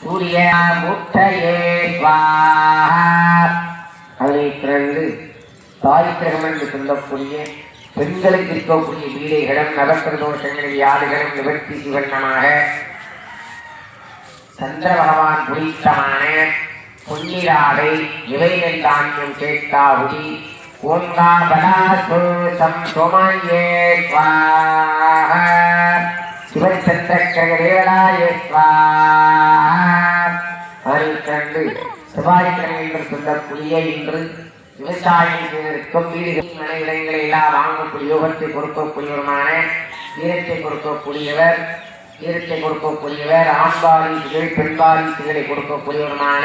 சூரிய முட்டையே பிறகு தாய் என்று சொல்லக்கூடிய பெண்களுக்கு இருக்கக்கூடிய வீடைகளும் நவக்கிர தோஷங்களில் யாருகளும் நிவர்த்தி சிவண்ணமாக சந்திர பகவான் குறித்தமான பொன்னிராடை இவைகள் தானியம் கேட்காவுடி. சிவன் பலாசோசம் சோமாயே ஸ்வாஹா ஸ்வாஹா அதனைக் கண்டு செவ்வாய்க்கிழமை என்று சொல்லக்கூடிய இன்று விவசாயிகளுக்கும் வீடுகள் மனை இடங்களை எல்லாம் வாங்கக்கூடிய யோகத்தை கொடுக்கக்கூடியவருமான வீரத்தை கொடுக்கக்கூடியவர் வீரத்தை கொடுக்கக்கூடியவர் ஆண்பாரி திகழ் பெண்பாரி வாரிசுகளை கொடுக்கக்கூடியவருமான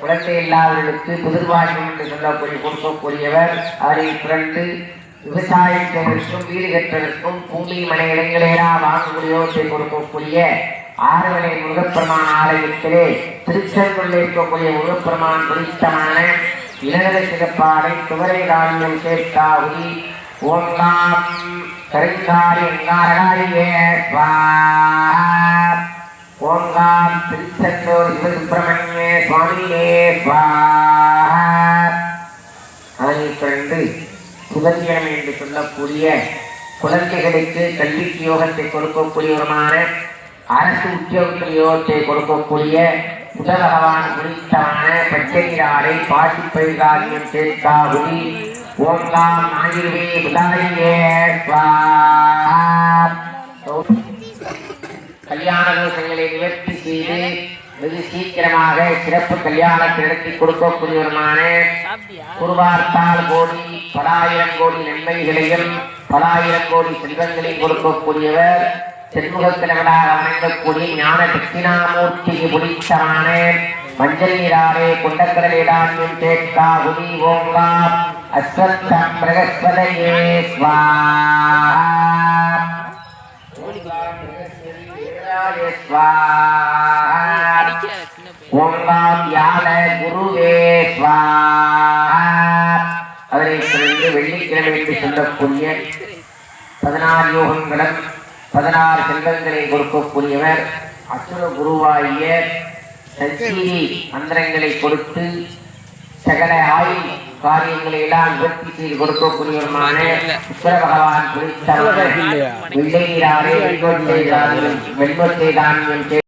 குழந்தை இல்லாதவர்களுக்கு புதிர்வாசம் என்று சொல்லக்கூடிய கொடுக்கக்கூடியவர் அவரை பிறந்து விவசாயத்திற்கும் வீடு கட்டுவதற்கும் பூமி மனை இடங்களெல்லாம் வாங்கக்கூடியவற்றை கொடுக்கக்கூடிய ஆறுவலை முருகப்பெருமான் ஆலயத்திலே திருச்செங்கோட்டில் இருக்கக்கூடிய முருகப்பெருமான் குறித்தமான இளநிலை சிறப்பாடை துவரை தானியம் சேர்த்தாவுதி ஓங்காம் கரைக்காரி எங்காரகாரியே ஓங்காம் திருச்செந்தூர் சிவசுப்பிரமணிய சுவாமியே ஸ்வாஹா அதனைத் தொடர்ந்து சுதந்திரம் என்று சொல்லக்கூடிய குழந்தைகளுக்கு கல்விக்கு யோகத்தை கொடுக்கக்கூடியவருமான அரசு உத்தியோகத்தில் யோகத்தை கொடுக்கக்கூடிய புத பகவான் குறித்தமான பச்சையாடை பாசி பயிர்காரியம் சேர்க்காவுடி ஓங்காம் ஆயுர்வே ஸ்வாஹா கல்யாண தோஷங்களை நிவர்த்தி செய்து வெகு சீக்கிரமாக சிறப்பு கல்யாணத்தை நடத்தி கொடுக்கக்கூடியவருமான குருவார்த்தால் கோடி பலாயிரம் கோடி நன்மைகளையும் பலாயிரம் கோடி செல்வங்களையும் கொடுக்கக்கூடியவர் திருமுகத்தினவனாக அமைந்தக்கூடிய ஞான தட்சிணாமூர்த்திக்கு பிடித்தமான மஞ்சள் நீராரே கொண்டக்கடலிடான்யம் தேக்கா உதி ஓங்கா அஸ்வத்தம் பிரகஸ்பதையே ஸ்வாஹா ஓங்காம் யாழ குருவே அவரை பிறந்து வெள்ளிக்கிழமை என்று சொல்லக்கூடிய பதினாறு யோகங்களும் பதினாறு செல்வங்களை கொடுக்கக்கூடியவர் அசுர குருவாகிய சஞ்சீவி மந்திரங்களை கொடுத்து சகல ஆயுள் காரியங்களை எல்லாம் நிவர்த்தி செய்து கொடுக்கக்கூடியவருமான சுக்கர பகவான் குறித்தவர்கள் வெள்ளை நீராரே வெண்கொட்டை தானியம் வெண்கொட்டை தானியம்